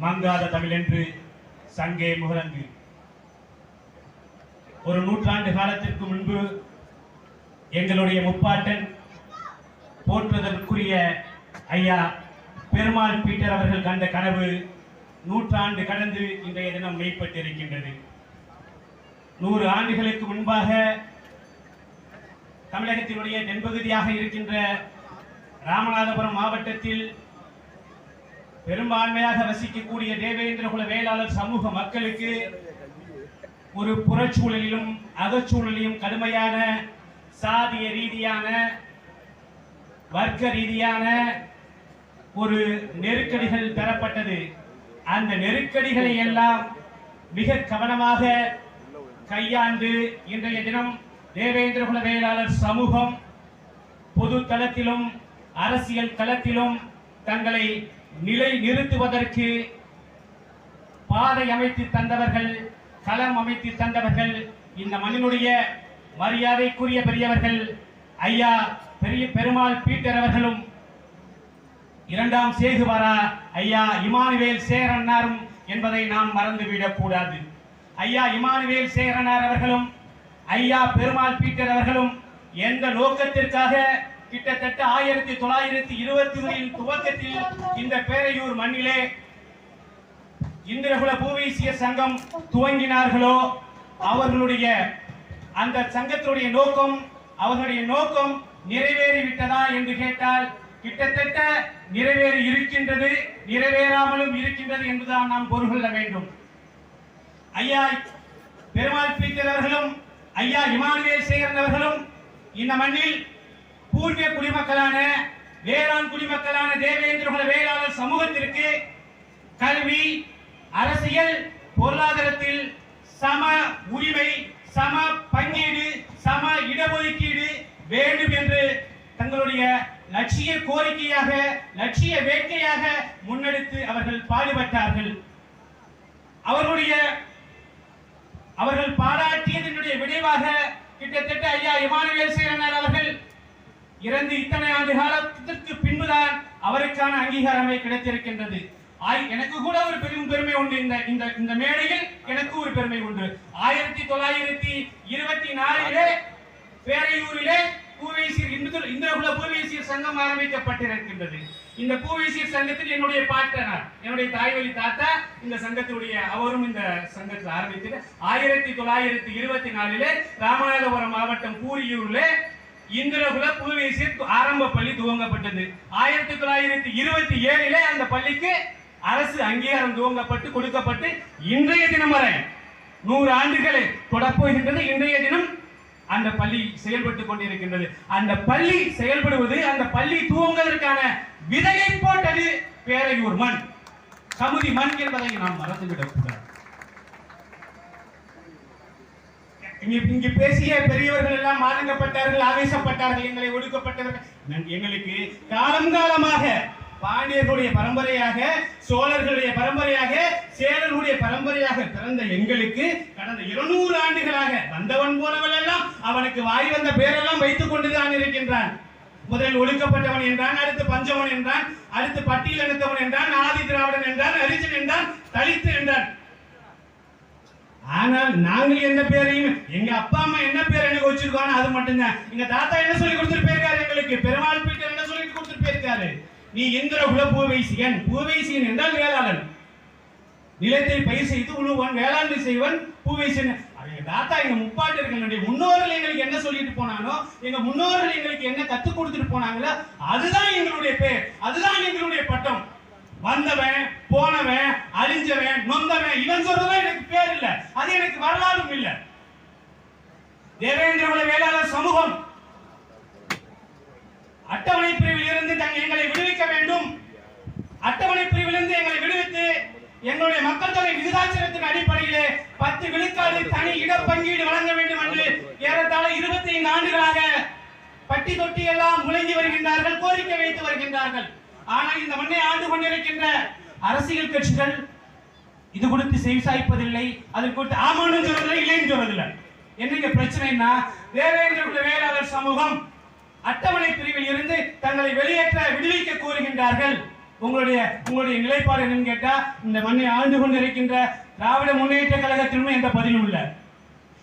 மங்காத தமிழ் என்று சங்கே முகரங்கு ஒரு நூற்றாண்டு காலத்திற்கு முன்பு எங்களுடைய முப்பாட்டன் போற்றுவதற்குரிய ஐயா பெருமாள் பீட்டர் அவர்கள் கண்ட கனவு நூற்றாண்டு கடந்து இன்றைய தினம் மெய்ப்பட்டிருக்கின்றது. நூறு ஆண்டுகளுக்கு முன்பாக தமிழகத்தினுடைய தென்பகுதியாக இருக்கின்ற ராமநாதபுரம் மாவட்டத்தில் பெரும்பான்மையாக வசிக்கக்கூடிய தேவேந்திரகுல வேளாளர் சமூக மக்களுக்கு ஒரு புறச்சூழலிலும் அகச்சூழலிலும் கடுமையான சாதிய ரீதியான வர்க்க ரீதியான ஒரு நெருக்கடிகள் தரப்பட்டது அந்த நெருக்கடிகளை எல்லாம் மிக கவனமாக கையாண்டு இன்றைய தினம் தேவேந்திரகுல வேளாளர் சமூகம் பொது தளத்திலும் அரசியல் களத்திலும் தங்களை நிலை நிறுத்துவதற்கு பாதை அமைத்து தந்தவர்கள் களம் அமைத்து தந்தவர்கள் இந்த மண்ணினுடைய மரியாதைக்குரிய பெரியவர்கள் ஐயா பெரிய பெருமாள் பீட்டர் அவர்களும் இரண்டாம் சேகுவாரா ஐயா இமானுவேல் சேரன்னாரும் என்பதை நாம் மறந்துவிடக் கூடாது. ஐயா இமானுவேல் சேரனார் அவர்களும் ஐயா பெருமாள் பீட்டர் அவர்களும் எந்த நோக்கத்திற்காக கிட்டத்தட்ட ஆயிரத்தி தொள்ளாயிரத்தி இருபத்தி ஒன்றின் துவக்கத்தில் இந்த பேரையூர் மண்ணிலே இந்திரகுல பூவீசிய சங்கம் துவங்கினார்களோ அவர்களுடைய அந்த சங்கத்தினுடைய நோக்கம் அவர்களுடைய நோக்கம் நிறைவேறிவிட்டதா என்று கேட்டால் கிட்டத்தட்ட நிறைவேறி இருக்கின்றது நிறைவேறாமலும் இருக்கின்றது என்றுதான் நாம் பொருள் கொள்ள வேண்டும். ஐயா பெருமாள் பீட்டர் அவர்களும் ஐயா இமானுவேல் சேகரன் அவர்களும் இந்த மண்ணில் பூர்வீக குடிமக்களான வேளாண் குடிமக்களான தேவேந்திரகுல வேளாளர் சமூகத்திற்கு கல்வி அரசியல் பொருளாதாரத்தில் சம உரிமை சம பங்கீடு சம இடஒதுக்கீடு வேண்டும் என்று தங்களுடைய லட்சிய கோரிக்கையாக லட்சிய வேட்கையாக முன்னெடுத்து அவர்கள் பாடுபட்டார்கள். அவர்களுடைய அவர்கள் பாராட்டியதனுடைய விளைவாக கிட்டத்தட்ட ஐயா இமானுவேல் சேரனார் அவர்கள் இறந்து இத்தனை ஆண்டு காலத்திற்கு பின்புதான் அவருக்கான அங்கீகாரமே கிடைத்திருக்கின்றது. ஆய்- எனக்கு கூட ஒரு பெரும் பெருமை உண்டு. இந்த இந்த இந்த மேடையில் எனக்கு ஒரு பெருமை உண்டு. ஆயிரத்தி தொள்ளாயிரத்தி இருபத்தி நாலிலே பேரையூரிலே பூவேசியர் இந்து இந்திரகுல பூவேசியர் சங்கம் ஆரம்பிக்கப்பட்டிருக்கின்றது. இந்த பூவேசியர் சங்கத்தில் என்னுடைய பாட்டனார் என்னுடைய தாய்வழி தாத்தா இந்த சங்கத்தினுடைய அவரும் இந்த சங்கத்தில் ஆரம்பித்தது. ஆயிரத்தி தொள்ளாயிரத்தி இருபத்தி நாலிலே ராமநாதபுரம் மாவட்டம் பூரியூரில் இந்திரகுல பூவேசீர் ஆரம்ப பள்ளி துவங்கப்பட்டது. ஆயிரத்தி தொள்ளாயிரத்தி இருபத்தி ஏழிலே அந்த பள்ளிக்கு அரசு அங்கீகாரம் துவங்கப்பட்டு கொடுக்கப்பட்டு இன்றைய தினம் வரை நூறு ஆண்டுகளை தொடப்போகின்றது. இன்றைய தினம் அந்த பள்ளி செயல்பட்டு கொண்டிருக்கின்றது. அந்த பள்ளி செயல்படுவது அந்த பள்ளி துவங்குவதற்கான விதையை போட்டது பேரையூர் மண். சமுதி மண் என்பதை நாம் மறந்துவிடக்கூடாது கூடாது இங்கு பேசிய பெரியவர்கள் எல்லாம் ஆதங்கப்பட்டார்கள் ஆவேசப்பட்டார்கள் எங்களை ஒடுக்கப்பட்டவர்கள். எங்களுக்கு காலம் காலமாக பாண்டியர்களுடைய பரம்பரையாக சோழர்களுடைய பரம்பரையாக சேரர்களுடைய பரம்பரையாக பிறந்த எங்களுக்கு கடந்த இருநூறு ஆண்டுகளாக வந்தவன் போனவன் எல்லாம் அவனுக்கு வாய் வந்த பேரெல்லாம் வைத்துக் கொண்டுதான் இருக்கின்றான். முதலில் ஒடுக்கப்பட்டவன் என்றான் அடுத்து பஞ்சவன் என்றான் அடுத்து பட்டியல் எடுத்தவன் என்றான் ஆதி திராவிடன் என்றான் அரிஜன் என்றான் தலித்து என்றான் ஆனால் நாங்கள் எந்த பேரையும் எங்க அப்பா அம்மா என்ன பேர் எனக்கு வச்சிருக்கோம் அது மட்டும்தான். எங்க தாத்தா என்ன சொல்லி கொடுத்துட்டு போயிருக்காரு எங்களுக்கு? பெருமாள் பீட்டர் என்ன சொல்லி கொடுத்துட்டு போயிருக்காரு நீ இந்திர குல பூவைசியன் பூவைசியன் என்றால் வேளாளன். நிலத்தை பயிர் செய்து உழுவன் வேளாண்மை செய்வன் பூவைசியன் எங்க தாத்தா எங்க முப்பாட்டர்களுடைய முன்னோர்கள் எங்களுக்கு என்ன சொல்லிட்டு போனானோ எங்க முன்னோர்கள் எங்களுக்கு என்ன கத்து கொடுத்துட்டு போனாங்களோ அதுதான் எங்களுடைய பேர். அதுதான் எங்களுடைய பட்டம். வந்தவன் போனவன் அழிஞ்சவன் நொந்தவன் இவன் சொல்றதுதான் எனக்கு பேர் இல்ல. அது எனக்கு வரலாறும் இல்ல. தேவேந்திரகுல வேளாளர் சமூகம் அட்டவணை பிரிவில் இருந்து தங்க எங்களை விடுவிக்க வேண்டும். அட்டவணை பிரிவிலிருந்து எங்களை விடுவித்து எங்களுடைய மக்கள் தொகை விகிதாச்சாரத்தின் அடிப்படையிலே பத்து விழுக்காடு தனி இடப்பங்கீடு வழங்க வேண்டும் என்று ஏறத்தாழ இருபத்தி ஐந்து ஆண்டுகளாக பட்டி தொட்டி எல்லாம் முழங்கி வருகின்றார்கள் கோரிக்கை வைத்து வருகின்றார்கள். ஆனால் இந்த மண்ணை ஆண்டு கொண்டிருக்கின்ற அரசியல் கட்சிகள் இது கொடுத்து செவிசாய்ப்பதில்லை அது குறித்து ஆமான்னு சொல்றதில்லை இல்லைன்னு சொல்றதில்லை. என்னங்க பிரச்சனைனா தேவேந்திர வேளாளர் சமூகம் அட்டவணை பிரிவில் இருந்து தங்களை வெளியேற்ற விடுவிக்க கோருகின்றார்கள். உங்களுடைய உங்களுடைய நிலைப்பாடு என்னன்னு கேட்டா இந்த மண்ணை ஆண்டு கொண்டு இருக்கின்ற திராவிட முன்னேற்ற கழகத்திலும் எந்த பதிலும் இல்லை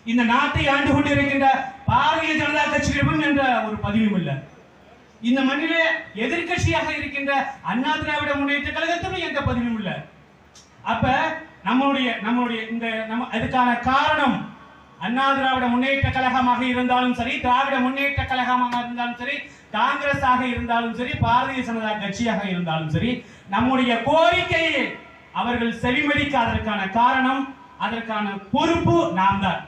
இந்த நாட்டை ஆண்டு கொண்டு இருக்கின்ற பாரதிய ஜனதா கட்சியிலும் என்ற ஒரு பதிவும் இல்லை இந்த மண்ணிலே எதிர்க்கட்சியாக இருக்கின்ற அண்ணா திராவிட முன்னேற்ற கழகத்திலும் எந்த பதிவும் இல்லை. அப்ப நம்மளுடைய நம்மளுடைய இந்த நம்ம அதுக்கான காரணம் அண்ணா திராவிட முன்னேற்ற கழகமாக இருந்தாலும் சரி திராவிட முன்னேற்ற கழகமாக இருந்தாலும் சரி காங்கிரஸ் ஆக இருந்தாலும் சரி பாரதிய ஜனதா கட்சியாக இருந்தாலும் சரி நம்முடைய கோரிக்கையை அவர்கள் செவிமதிக்காததற்கான காரணம் அதற்கான பொறுப்பு நாம் தான்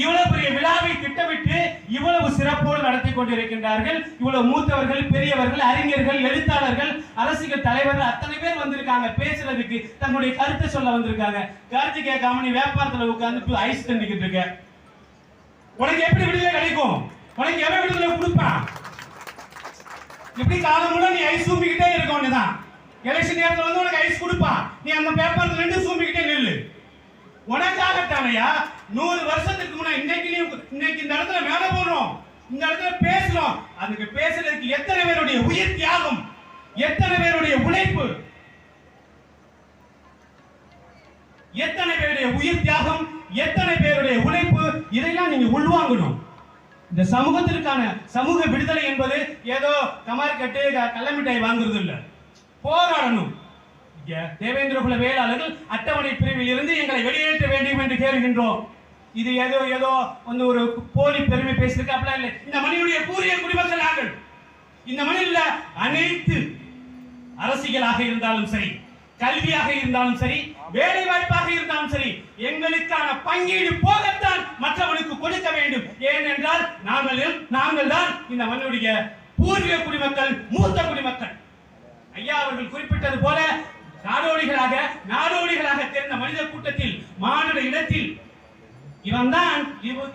இவ்வளவு பெரிய விழாவை திட்டமிட்டு இவ்வளவு சிறப்போடு நடத்தி கொண்டிருக்கின்றார்கள். இவ்வளவு மூத்தவர்கள் பெரியவர்கள் அறிஞர்கள் எழுத்தாளர்கள் அரசியல் தலைவர்கள் அத்தனை பேர் வந்திருக்காங்க. பேசுறதுக்கு தங்களுடைய கருத்தை சொல்ல வந்திருக்காங்க. கருத்து கேட்காம நீ வியாபாரத்துல உட்கார்ந்து ஐஸ் தண்டிக்கிட்டு இருக்க. உனக்கு எப்படி விடுதலை கிடைக்கும்? உனக்கு எவன் விடுதலை கொடுப்பான் எப்படி காலம் முழு நீ ஐஸ் சூம்பிக்கிட்டே இருக்க ஒண்ணுதான் எலெக்ஷன் நேரத்தில் வந்து உனக்கு ஐஸ் கொடுப்பான் நீ அந்த பேப்பர்ல நின்று சூம்பிக்கிட்டே நில்லு. உனக்காகத்தானையா நூறு வருஷத்துக்கு முன்னாடி இன்னைக்கு இன்னைக்கு இந்த இடத்துல மேல போடுறோம். இந்த இடத்துல பேசுறோம். அதுக்கு பேசுறதுக்கு எத்தனை பேருடைய உயிர் தியாகம்? எத்தனை பேருடைய உழைப்பு? எத்தனை பேருடைய உயிர் தியாகம்? எத்தனை பேருடைய உழைப்பு? இதையெல்லாம் நீங்க உள்வாங்கணும். இந்த சமூகத்திற்கான சமூக விடுதலை என்பது ஏதோ கமார் கட்டு கள்ள மிட்டாய் வாங்குறது இல்லை போராடணும். இங்க தேவேந்திர குல வேளாளர்கள் அட்டவணை பிரிவில் இருந்து எங்களை வெளியேற்ற வேண்டும் என்று கேளுகின்றோம். இது ஏதோ ஏதோ வந்து ஒரு போலி பெருமை அப்படிலாம் இல்லை. இந்த மண்ணினுடைய பூரிய குடிமக்கள் நாங்கள். இந்த மண்ணில் அனைத்து அரசியலாக இருந்தாலும் சரி கல்வியாக இருந்தாலும் சரி வேலை வாய்ப்பாக இருந்தாலும் சரி எங்களுக்கான பங்கீடு போகத்தான் மற்றவனுக்கு கொடுக்க வேண்டும். ஏனென்றால் நாங்கள் நாங்கள் தான் இந்த மண்ணுடைய பூர்வீக குடிமக்கள் மூத்த குடிமக்கள் ஐயா அவர்கள் குறிப்பிட்டது போல நாடோடிகளாக நாடோடிகளாக தெரிந்த மனித கூட்டத்தில் மானுட இடத்தில். இவன் தான்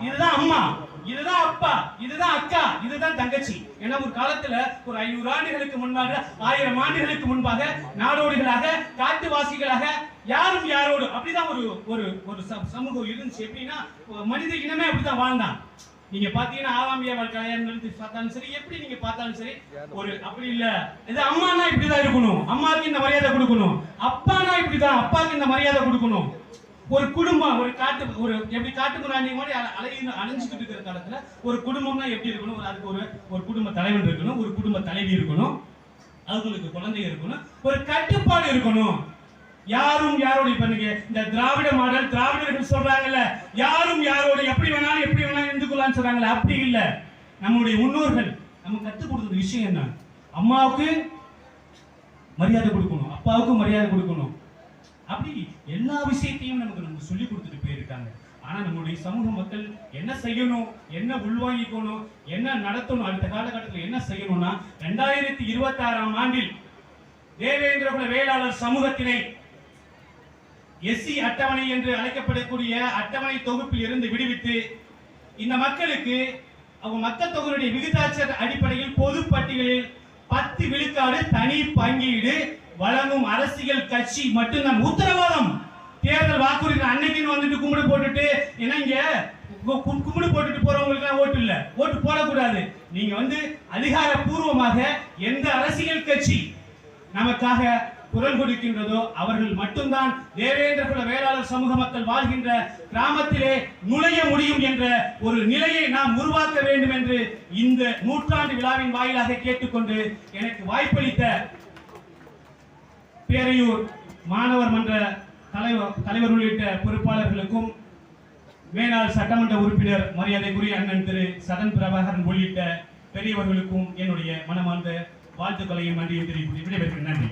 இதுதான் அம்மா இதுதான் அப்பா இதுதான் அக்கா இதுதான் தங்கச்சி. ஏன்னா ஒரு காலத்துல ஒரு ஐநூறு ஆண்டுகளுக்கு முன்பாக ஆயிரம் ஆண்டுகளுக்கு முன்பாக நாடோடிகளாக காட்டுவாசிகளாக யாரும் யாரோடு அப்படிதான் ஒரு ஒரு ஒரு சமூகம் இருந்துச்சு. எப்படின்னா மனித இனமே அப்படிதான் வாழ்ந்தான். நீங்க பாத்தீங்கன்னா ஆவாமியா கல்யாணம் பார்த்தாலும் சரி எப்படி நீங்க பார்த்தாலும் சரி ஒரு அப்படி இல்ல. இது அம்மானா இப்படிதான் இருக்கணும். அம்மாவுக்கு இந்த மரியாதை கொடுக்கணும். அப்பானா இப்படிதான் அப்பாவுக்கு இந்த மரியாதை கொடுக்கணும். ஒரு குடும்பம் ஒரு காட்டு ஒரு எப்படி காட்டு முராணி மாதிரி அலை அலையுன்னு அலைஞ்சுக்கிட்டு இருக்கிற காலத்துல ஒரு குடும்பம்னா எப்படி இருக்கணும்? ஒரு அதுக்கு ஒரு ஒரு குடும்ப தலைவன் இருக்கணும் ஒரு குடும்ப தலைவி இருக்கணும் அவங்களுக்கு குழந்தை இருக்கணும் ஒரு கட்டுப்பாடு இருக்கணும். யாரும் யாரோட இப்ப நீங்க இந்த திராவிட மாடல் திராவிடர்கள் சொல்றாங்கல்ல யாரும் யாரோட எப்படி வேணாலும் எப்படி வேணாலும் இருந்துக்கலாம்னு சொல்றாங்கல்ல அப்படி இல்லை. நம்முடைய முன்னோர்கள் நம்ம கற்றுக் கொடுத்த விஷயம் என்ன? அம்மாவுக்கு மரியாதை கொடுக்கணும் அப்பாவுக்கும் மரியாதை கொடுக்கணும். அப்படி எல்லா விஷயத்தையும் நமக்கு நம்ம சொல்லி கொடுத்துட்டு போயிருக்காங்க. ஆனா நம்முடைய சமூக மக்கள் என்ன செய்யணும் என்ன உள்வாங்கிக்கணும் என்ன நடத்தணும் அடுத்த காலகட்டத்தில் என்ன செய்யணும்னா ரெண்டாயிரத்தி இருபத்தி ஆறாம் ஆண்டில் தேவேந்திர குல வேளாளர் சமூகத்தினை எஸ்சி அட்டவணை என்று அழைக்கப்படக்கூடிய அட்டவணை தொகுப்பில் இருந்து விடுவித்து இந்த மக்களுக்கு அவங்க மக்கள் தொகையுடைய விகிதாச்சார அடிப்படையில் பொது பட்டியலில் பத்து விழுக்காடு தனி பங்கீடு வழங்கும் அரசியல் கட்சி மட்டும்தான். உத்தரவாதம். தேர்தல் வாக்குறுதி அன்னைக்குன்னு வந்துட்டு கும்பிடு போட்டுட்டு என்னங்க கும்பிடு போட்டுட்டு போறவங்களுக்கு ஓட்டு இல்ல. ஓட்டு போடக்கூடாது. நீங்க வந்து அதிகாரப்பூர்வமாக எந்த அரசியல் கட்சி நமக்காக குரல் கொடுக்கின்றதோ அவர்கள் மட்டும்தான். தேவேந்திர குல வேளாளர் சமூக மக்கள் வாழ்கின்ற கிராமத்திலே நுழைய முடியும் என்ற ஒரு நிலையை நாம் உருவாக்க வேண்டும் என்று இந்த நூற்றாண்டு விழாவின் வாயிலாக கேட்டுக்கொண்டு எனக்கு வாய்ப்பளித்த பேரையூர் மாணவர் மன்ற தலைவர் தலைவர் உள்ளிட்ட பொறுப்பாளர்களுக்கும் மேலாள் சட்டமன்ற உறுப்பினர் மரியாதைக்குரிய அண்ணன் திரு சதன் பிரபாகரன் உள்ளிட்ட பெரியவர்களுக்கும் என்னுடைய மனமார்ந்த வாழ்த்துக்களையும் நன்றியும் தெரிவித்து விடைபெறுகிறேன். நன்றி.